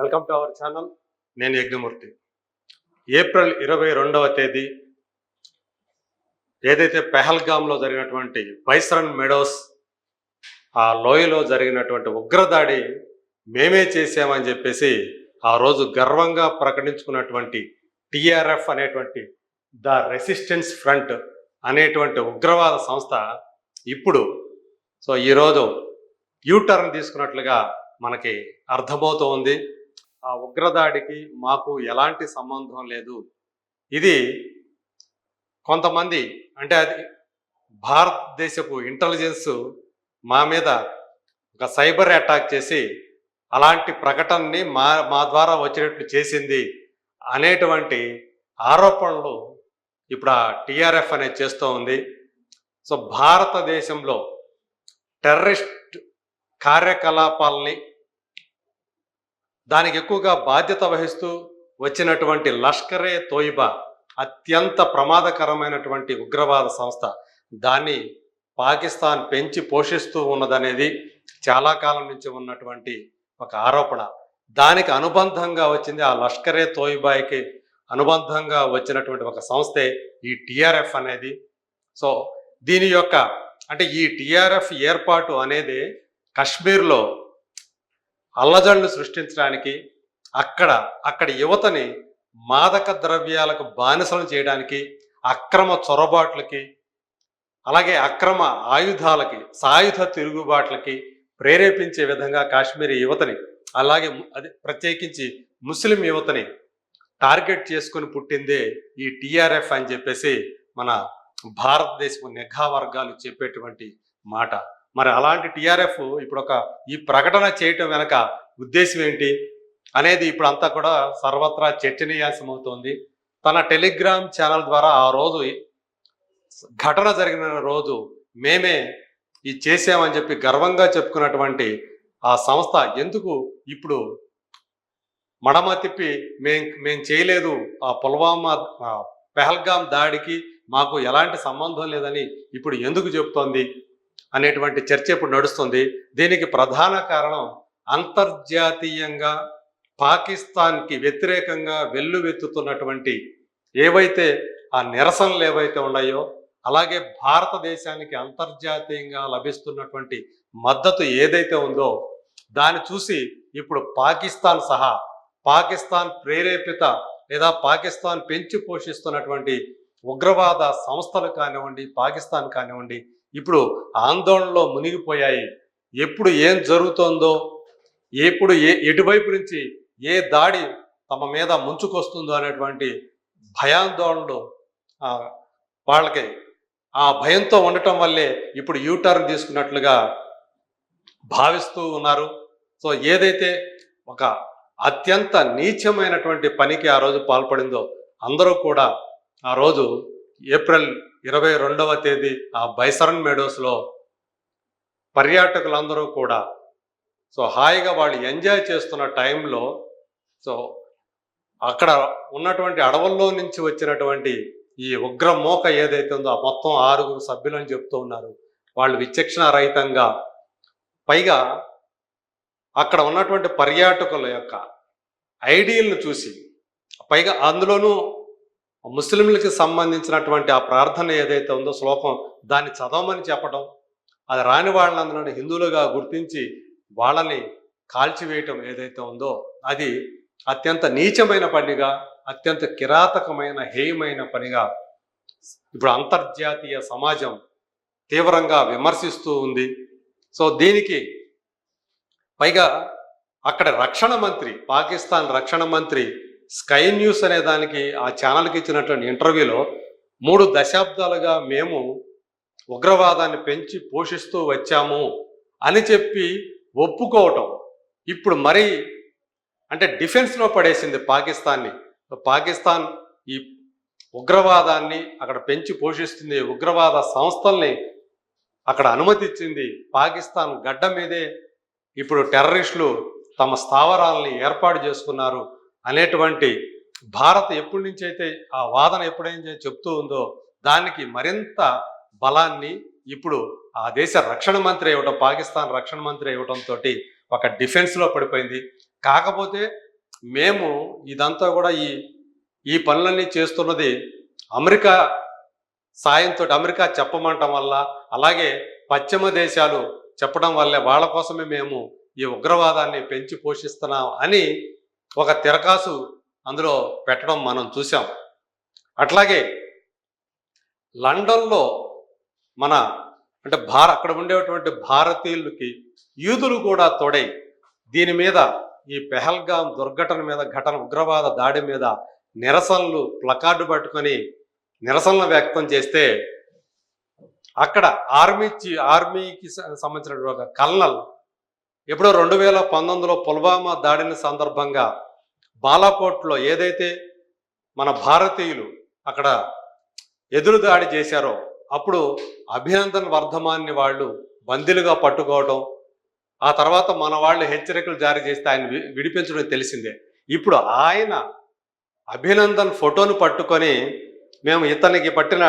Welcome to our channel నేను Yagnamurthy. April ఇరవై రెండవ తేదీ ఏదైతే పెహల్గామ్లో జరిగినటువంటి బైసరన్ మెడోస్ ఆ లోయలో జరిగినటువంటి ఉగ్రదాడి మేమే చేసామని చెప్పేసి ఆ రోజు గర్వంగా ప్రకటించుకున్నటువంటి టిఆర్ఎఫ్ అనేటువంటి ద రెసిస్టెన్స్ ఫ్రంట్ అనేటువంటి ఉగ్రవాద సంస్థ ఇప్పుడు సో ఈరోజు యూటర్న్ తీసుకున్నట్లుగా మనకి అర్థమవుతూ ఉంది. ఆ ఉగ్రదాడికి మాకు ఎలాంటి సంబంధం లేదు. ఇది కొంతమంది అంటే అది భారతదేశపు ఇంటెలిజెన్స్ మా మీద ఒక సైబర్ అటాక్ చేసి అలాంటి ప్రకటనని మా మా ద్వారా వచ్చినట్లు చేసింది అనేటువంటి ఆరోపణలు ఇప్పుడు ఆ టీఆర్ఎఫ్ అనేది చేస్తూ ఉంది. సో భారతదేశంలో టెర్రరిస్ట్ కార్యకలాపాలని దానికి ఎక్కువగా బాధ్యత వహిస్తూ వచ్చినటువంటి లష్కరే తోయిబా అత్యంత ప్రమాదకరమైనటువంటి ఉగ్రవాద సంస్థ. దాన్ని పాకిస్తాన్ పెంచి పోషిస్తూ ఉన్నదనేది చాలా కాలం నుంచి ఉన్నటువంటి ఒక ఆరోపణ. దానికి అనుబంధంగా వచ్చింది ఆ లష్కరే తోయిబాయికి అనుబంధంగా వచ్చినటువంటి ఒక సంస్థే ఈ టిఆర్ఎఫ్ అనేది. సో దీని యొక్క అంటే ఈ టిఆర్ఎఫ్ ఏర్పాటు అనేది కశ్మీర్లో అల్లజడులు సృష్టించడానికి అక్కడ అక్కడ యువతని మాదక ద్రవ్యాలకు బానిసలు చేయడానికి అక్రమ చొరబాట్లకి అలాగే అక్రమ ఆయుధాలకి సాయుధ తిరుగుబాట్లకి ప్రేరేపించే విధంగా కాశ్మీరీ యువతని అలాగే అది ప్రత్యేకించి ముస్లిం యువతని టార్గెట్ చేసుకొని పుట్టిందే ఈ టీఆర్ఎఫ్ అని చెప్పేసి మన భారతదేశపు నిఘా వర్గాలు చెప్పేటువంటి మాట. మరి అలాంటి టీఆర్ఎఫ్ ఇప్పుడు ఒక ఈ ప్రకటన చేయటం వెనక ఉద్దేశం ఏంటి అనేది ఇప్పుడు అంతా కూడా సర్వత్రా చర్చనీయాంశం అవుతోంది తన టెలిగ్రామ్ ఛానల్ ద్వారా ఆ రోజు ఘటన జరిగిన రోజు మేమే ఇది చేసామని చెప్పి గర్వంగా చెప్పుకున్నటువంటి ఆ సంస్థ ఎందుకు ఇప్పుడు మడమ తిప్పి మేం మేం చేయలేదు. ఆ పుల్వామా పెహల్గాం దాడికి మాకు ఎలాంటి సంబంధం లేదని ఇప్పుడు ఎందుకు చెప్తోంది? అనేటువంటి చర్చ ఇప్పుడు నడుస్తుంది. దీనికి ప్రధాన కారణం అంతర్జాతీయంగా పాకిస్తాన్కి వ్యతిరేకంగా వెల్లువెత్తుతున్నటువంటి ఏవైతే ఆ నిరసనలు ఏవైతే ఉన్నాయో అలాగే భారతదేశానికి అంతర్జాతీయంగా లభిస్తున్నటువంటి మద్దతు ఏదైతే ఉందో దాన్ని చూసి ఇప్పుడు పాకిస్తాన్ సహా పాకిస్తాన్ ప్రేరేపిత లేదా పాకిస్తాన్ పెంచి పోషిస్తున్నటువంటి ఉగ్రవాద సంస్థలు కానివ్వండి పాకిస్తాన్ కానివ్వండి ఇప్పుడు ఆందోళనలో మునిగిపోయాయి. ఎప్పుడు ఏం జరుగుతోందో ఎప్పుడు ఏ ఎటువైపు నుంచి ఏ దాడి తమ మీద ముంచుకొస్తుందో అనేటువంటి భయాందోళనలు వాళ్ళకి ఆ భయంతో ఉండటం వల్లే ఇప్పుడు యూటర్న్ తీసుకున్నట్లుగా భావిస్తూ ఉన్నారు. సో ఏదైతే ఒక అత్యంత నీచమైనటువంటి పనికి ఆ రోజు పాల్పడిందో అందరూ కూడా ఆ రోజు ఏప్రిల్ ఇరవై రెండవ తేదీ ఆ బైసరన్ మెడోస్లో పర్యాటకులందరూ కూడా సో హాయిగా వాళ్ళు ఎంజాయ్ చేస్తున్న టైంలో సో అక్కడ ఉన్నటువంటి అడవుల్లో నుంచి వచ్చినటువంటి ఈ ఉగ్ర మోక ఏదైతే ఉందో ఆ మొత్తం ఆరుగురు సభ్యులని చెప్తూ ఉన్నారు. వాళ్ళు విచక్షణ రహితంగా పైగా అక్కడ ఉన్నటువంటి పర్యాటకుల యొక్క ఐడియల్ని చూసి పైగా అందులోనూ ముస్లింలకి సంబంధించినటువంటి ఆ ప్రార్థన ఏదైతే ఉందో శ్లోకం దాన్ని చదవమని చెప్పడం అది రాని వాళ్ళందరూ హిందువులుగా గుర్తించి వాళ్ళని కాల్చివేయటం ఏదైతే ఉందో అది అత్యంత నీచమైన పనిగా అత్యంత కిరాతకమైన హేయమైన పనిగా ఇప్పుడు అంతర్జాతీయ సమాజం తీవ్రంగా విమర్శిస్తూ ఉంది. సో దీనికి పైగా అక్కడ రక్షణ మంత్రి పాకిస్తాన్ రక్షణ మంత్రి స్కై న్యూస్ అనే దానికి ఆ ఛానల్కి ఇచ్చినటువంటి ఇంటర్వ్యూలో మూడు దశాబ్దాలుగా మేము ఉగ్రవాదాన్ని పెంచి పోషిస్తూ వచ్చాము అని చెప్పి ఒప్పుకోవటం. ఇప్పుడు మరి అంటే డిఫెన్స్లో పడేసింది పాకిస్తాన్ని. పాకిస్తాన్ ఈ ఉగ్రవాదాన్ని అక్కడ పెంచి పోషిస్తుంది ఉగ్రవాద సంస్థల్ని అక్కడ అనుమతిచ్చింది పాకిస్తాన్ గడ్డ మీదే. ఇప్పుడు టెర్రరిస్టులు తమ స్థావరాలని ఏర్పాటు చేసుకున్నారు. అనేటువంటి భారత్ ఎప్పటి నుంచి అయితే ఆ వాదన ఎప్పుడైతే చెప్తూ ఉందో దానికి మరింత బలాన్ని ఇప్పుడు ఆ దేశ రక్షణ మంత్రి ఇవ్వడం పాకిస్తాన్ రక్షణ మంత్రి ఇవ్వడంతో ఒక డిఫెన్స్లో పడిపోయింది. కాకపోతే మేము ఇదంతా కూడా ఈ ఈ పనులన్నీ చేస్తున్నది అమెరికా సాయంతో అమెరికా చెప్పమంటం వల్ల అలాగే పశ్చిమ దేశాలు చెప్పడం వల్లే వాళ్ళ కోసమే మేము ఈ ఉగ్రవాదాన్ని పెంచి పోషిస్తున్నాం అని ఒక తిరకాసు అందులో పెట్టడం మనం చూసాం అట్లాగే లండన్లో మన అంటే భార అక్కడ ఉండేటువంటి భారతీయులకి యూదులు కూడా తోడై దీని మీద ఈ పెహల్గాం దుర్ఘటన మీద ఘటన ఉగ్రవాద దాడి మీద నిరసనలు ప్లకార్డు పట్టుకొని నిరసనలు వ్యక్తం చేస్తే అక్కడ ఆర్మీ ఆర్మీకి సంబంధించిన ఒక కల్నల్ ఎప్పుడో రెండు వేల పంతొమ్మిదిలో పుల్వామా దాడిన సందర్భంగా బాలాకోట్లో ఏదైతే మన భారతీయులు అక్కడ ఎదురు దాడి చేశారో అప్పుడు అభినందన్ వర్ధమాన్ని వాళ్ళు బందీలుగా పట్టుకోవడం ఆ తర్వాత మన వాళ్ళు హెచ్చరికలు జారీ చేస్తే ఆయన వి- విడిపించడం తెలిసిందే. ఇప్పుడు ఆయన అభినందన్ ఫోటోను పట్టుకొని మేము ఇతనికి పట్టిన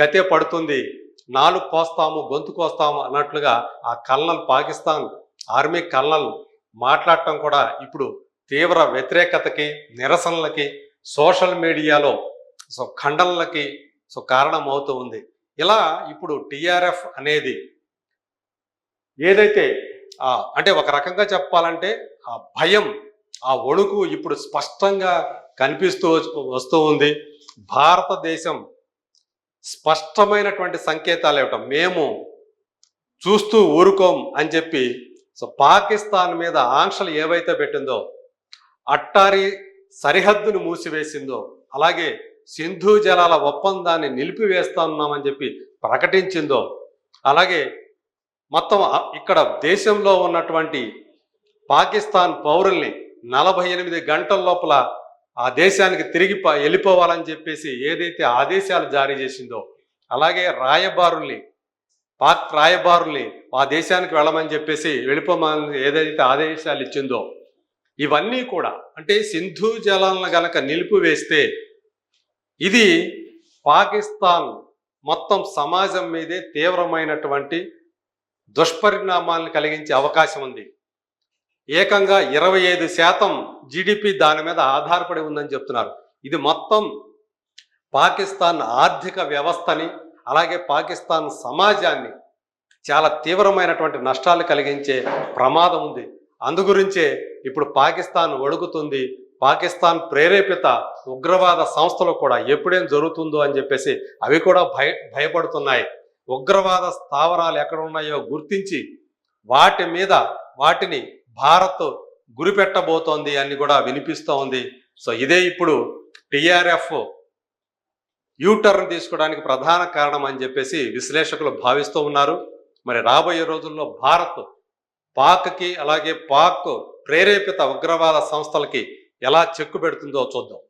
గతే పడుతుంది నాలుగు కోస్తాము గొంతు కోస్తాము అన్నట్లుగా ఆ కల్నల్ పాకిస్తాన్ ఆర్మీ కల్నల్ మాట్లాడటం కూడా ఇప్పుడు తీవ్ర వ్యతిరేకతకి నిరసనలకి సోషల్ మీడియాలో సో ఖండనలకి సో కారణం అవుతూ ఉంది. ఇలా ఇప్పుడు టిఆర్ఎఫ్ అనేది ఏదైతే అంటే ఒక రకంగా చెప్పాలంటే ఆ భయం ఆ ఒడుకు ఇప్పుడు స్పష్టంగా కనిపిస్తూ వస్తూ- వస్తూ ఉంది. భారతదేశం స్పష్టమైనటువంటి సంకేతాలు ఇవ్వటం మేము చూస్తూ ఊరుకోం అని చెప్పి సో పాకిస్తాన్ మీద ఆంక్షలు ఏవైతే పెట్టిందో అట్టారి సరిహద్దును మూసివేసిందో అలాగే సింధు జలాల ఒప్పందాన్ని నిలిపివేస్తున్నామని చెప్పి ప్రకటించిందో అలాగే మొత్తం ఇక్కడ దేశంలో ఉన్నటువంటి పాకిస్తాన్ పౌరుల్ని నలభై ఎనిమిది గంటల లోపల ఆ దేశానికి తిరిగి ప- వెళ్ళిపోవాలని చెప్పేసి ఏదైతే ఆదేశాలు జారీ చేసిందో అలాగే రాయబారుల్ని పాక్ రాయబారుల్ని ఆ దేశానికి వెళ్ళమని చెప్పేసి వెళ్ళిపోమని ఏదైతే ఆదేశాలు ఇచ్చిందో ఇవన్నీ కూడా అంటే సింధు జలాలను గనక నిలిపివేస్తే ఇది పాకిస్తాన్ మొత్తం సమాజం మీదే తీవ్రమైనటువంటి దుష్పరిణామాలను కలిగించే అవకాశం ఉంది. ఏకంగా ఇరవై ఐదు శాతం జీడిపి దాని మీద ఆధారపడి ఉందని చెప్తున్నారు. ఇది మొత్తం పాకిస్తాన్ ఆర్థిక వ్యవస్థని అలాగే పాకిస్తాన్ సమాజాన్ని చాలా తీవ్రమైనటువంటి నష్టాలు కలిగించే ప్రమాదం ఉంది. అందుగురించే ఇప్పుడు పాకిస్తాన్ ఒడుగుతుంది పాకిస్తాన్ ప్రేరేపిత ఉగ్రవాద సంస్థలు కూడా ఎప్పుడేం జరుగుతుందో అని చెప్పేసి అవి కూడా భయ భయపడుతున్నాయి. ఉగ్రవాద స్థావరాలు ఎక్కడ ఉన్నాయో గుర్తించి వాటి మీద వాటిని భారత్ గురిపెట్టబోతోంది అని కూడా వినిపిస్తోంది. సో ఇదే ఇప్పుడు టిఆర్ఎఫ్ యూటర్న్ తీసుకోవడానికి ప్రధాన కారణం అని చెప్పేసి విశ్లేషకులు భావిస్తూ ఉన్నారు. మరి రాబోయే రోజుల్లో భారత్ పాక్కి అలాగే పాక్ ప్రేరేపిత ఉగ్రవాద సంస్థలకి ఎలా చెక్కు పెడుతుందో చూద్దాం.